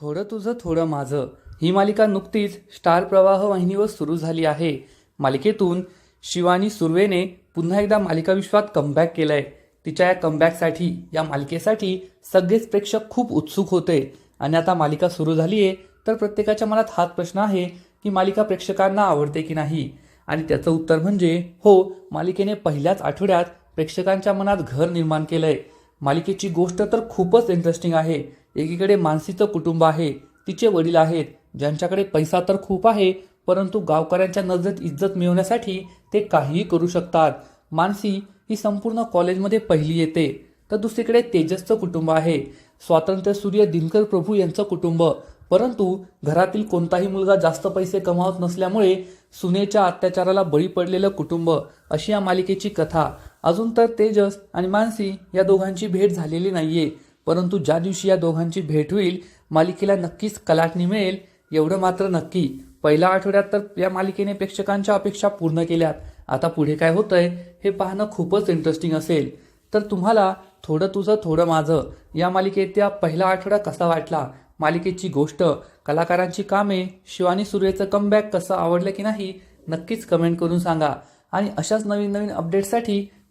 थोडं तुझं थोडं माझं. ही मालिका नुकतीच स्टार प्रवाह वाहिनीवर सुरू झाली आहे. मालिकेतून शिवानी सुर्वेने पुन्हा एकदा मालिका विश्वात कमबॅक केलंय. तिच्या या कमबॅकसाठी या मालिकेसाठी सगळेच प्रेक्षक खूप उत्सुक होते. आणि आता मालिका सुरू झाली आहे तर प्रत्येकाच्या मनात हाच प्रश्न आहे की मालिका प्रेक्षकांना आवडते की नाही? आणि त्याचं उत्तर म्हणजे हो मालिकेने पहिल्याच आठवड्यात प्रेक्षकांच्या मनात घर निर्माण केलंय. मालिकेची गोष्ट तर खूपच इंटरेस्टिंग आहे. एकीकडे मानसीचं कुटुंब आहे तिचे वडील आहेत ज्यांच्याकडे पैसा तर खूप आहे परंतु गावकऱ्यांच्या नजरेत इज्जत मिळवण्यासाठी ते काहीही करू शकतात. मानसी ही संपूर्ण कॉलेजमध्ये पहिली येते. तर दुसरीकडे तेजसचं कुटुंब आहे. स्वातंत्र्य सूर्य दिनकर प्रभू यांचं कुटुंब. परंतु घरातील कोणताही मुलगा जास्त पैसे कमावत नसल्यामुळे सुनेच्या अत्याचाराला बळी पडलेलं कुटुंब अशी या मालिकेची कथा. अजून तर तेजस आणि मानसी या दोघांची भेट झालेली नाहीये. परंतु ज्या दिवशी या दोघांची भेट होईल मालिकेला नक्कीच कलाटणी मिळेल एवढं मात्र नक्की. पहिल्या आठवड्यात तर या मालिकेने प्रेक्षकांच्या अपेक्षा पूर्ण केल्यात. आता पुढे काय होतंय हे पाहणं खूपच इंटरेस्टिंग असेल. तर तुम्हाला थोडं तुझं थोडं माझं या मालिकेच्या पहिला आठवडा कसा वाटला? मालिकेची गोष्ट कलाकारांची कामे शिवानी सुर्वेचं कमबॅक कसं आवडलं की नाही नक्कीच कमेंट करून सांगा. आणि अशाच नवीन नवीन अपडेटसाठी